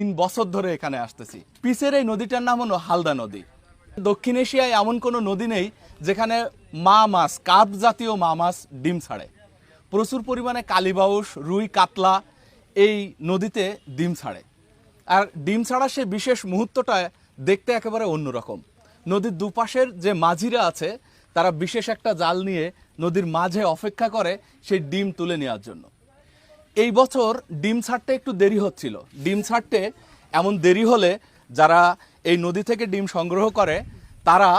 তিন বছর ধরে এখানে আসতেছি। পিসের এই নদীটার নাম হলো হালদা নদী। দক্ষিণ এশিয়ায় এমন কোনো নদী নেই যেখানে মা মাছ, কাপ জাতীয় মা মাছ ডিম ছাড়ে। প্রচুর পরিমাণে কালীবাউস রুই কাতলা এই নদীতে ডিম ছাড়ে। আর ডিম ছাড়া সে বিশেষ মুহূর্তটা দেখতে একেবারে অন্যরকম। নদীর দুপাশের যে মাঝিরা আছে, তারা বিশেষ একটা জাল নিয়ে নদীর মাঝে অপেক্ষা করে সেই ডিম তুলে নেওয়ার জন্য। এই বছর ডিম ছাড়তে একটু দেরি হচ্ছিল। ডিম ছাড়তে এমন দেরি হলে যারা এই নদী থেকে ডিম সংগ্রহ করে, তারা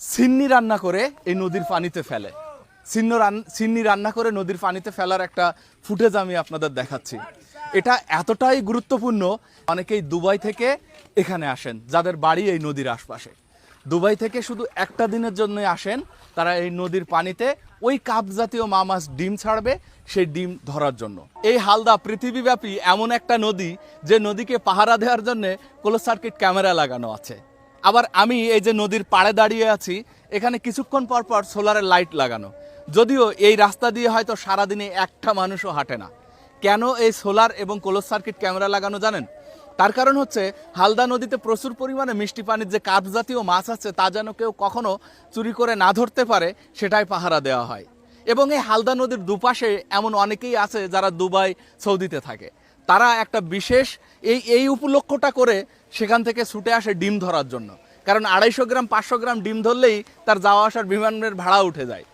সিন্নি রান্না করে এই নদীর পানিতে ফেলে। সিন্ন রান, সিন্নি রান্না করে নদীর পানিতে ফেলার একটা ফুটেজ আমি আপনাদের দেখাচ্ছি। এটা এতটাই গুরুত্বপূর্ণ, অনেকেই দুবাই থেকে এখানে আসেন, যাদের বাড়ি এই নদীর আশপাশে। দুবাই থেকে শুধু একটা দিনের জন্য আসেন তারা এই নদীর পানিতে। ওই কাপ জাতীয় মা মাছ ডিম ছাড়বে, সেই ডিম ধরার জন্য। এই হালদা পৃথিবীব্যাপী এমন একটা নদী যে নদীকে পাহারা দেওয়ার জন্য ক্লোজ সার্কিট ক্যামেরা লাগানো আছে। আবার আমি এই যে নদীর পাড়ে দাঁড়িয়ে আছি, এখানে কিছুক্ষণ পর পর সোলারের লাইট লাগানো। যদিও এই রাস্তা দিয়ে হয়তো সারাদিনে একটা মানুষও হাঁটে না। কেন এই সোলার এবং ক্লোজ সার্কিট ক্যামেরা লাগানো জানেন? তার কারণ হচ্ছে, হালদা নদীতে প্রচুর পরিমাণে মিষ্টি পানির যে কাপ জাতীয় মাছ আছে, তা যেন কেউ কখনো চুরি করে না ধরতে পারে, সেটাই পাহারা দেওয়া হয়। এবং এই হালদা নদীর দুপাশে এমন অনেকেই আছে যারা দুবাই, সৌদিতে থাকে। তারা একটা বিশেষ এই এই উপলক্ষটা করে সেখান থেকে ছুটে আসে ডিম ধরার জন্য। কারণ আড়াইশো গ্রাম, পাঁচশো গ্রাম ডিম ধরলেই তার যাওয়া আসার বিমানের ভাড়া উঠে যায়।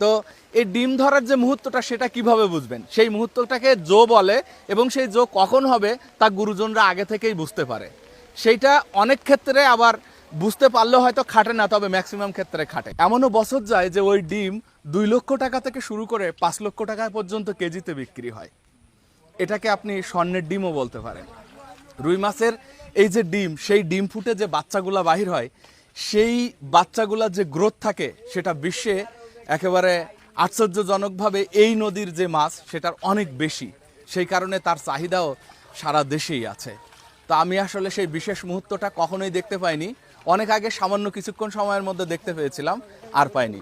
তো এই ডিম ধরার যে মুহূর্তটা, সেটা কীভাবে বুঝবেন? সেই মুহূর্তটাকে জো বলে এবং সেই জো কখন হবে, তা গুরুজনরা আগে থেকেই বুঝতে পারে। সেইটা অনেক ক্ষেত্রে আবার বুঝতে পারলেও হয়তো খাটে না, তবে ম্যাক্সিমাম ক্ষেত্রে খাটে। এমনও বছর যায় যে ওই ডিম দুই লক্ষ টাকা থেকে শুরু করে পাঁচ লক্ষ টাকা পর্যন্ত কেজিতে বিক্রি হয়। এটাকে আপনি স্বর্ণের ডিমও বলতে পারেন। রুই মাছের এই যে ডিম, সেই ডিম ফুটে যে বাচ্চাগুলা বাহির হয়, সেই বাচ্চাগুলার যে গ্রোথ থাকে, সেটা বিশ্বে একেবারে আশ্চর্যজনকভাবে এই নদীর যে মাছ, সেটার অনেক বেশি। সেই কারণে তার চাহিদাও সারা দেশেই আছে। তো আমি আসলে সেই বিশেষ মুহূর্তটা কখনোই দেখতে পাইনি। অনেক আগে সামান্য কিছুক্ষণ সময়ের মধ্যে দেখতে পেয়েছিলাম, আর পাইনি।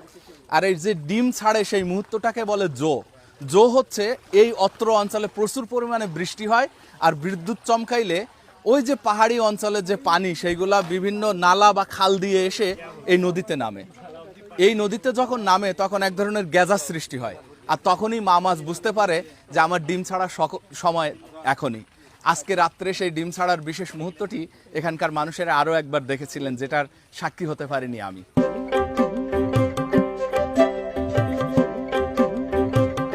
আর এই যে ডিম ছাড়ে সেই মুহূর্তটাকে বলে জো। জো হচ্ছে এই অত্র অঞ্চলে প্রচুর পরিমাণে বৃষ্টি হয়, আর বিদ্যুৎ চমকাইলে ওই যে পাহাড়ি অঞ্চলের যে পানি, সেইগুলা বিভিন্ন নালা বা খাল দিয়ে এসে এই নদীতে নামে। এই নদীতে যখন নামে, তখন এক ধরনের গ্যাজার সৃষ্টি হয়। আর তখনই মা মাছ বুঝতে পারে যে আমার ডিম সক- সময় এখনই। আজকে রাত্রে সেই ডিম ছাড়ার বিশেষ মুহূর্তটি এখানকার মানুষেরা আরও একবার দেখেছিলেন, যেটার সাক্ষী হতে পারিনি আমি।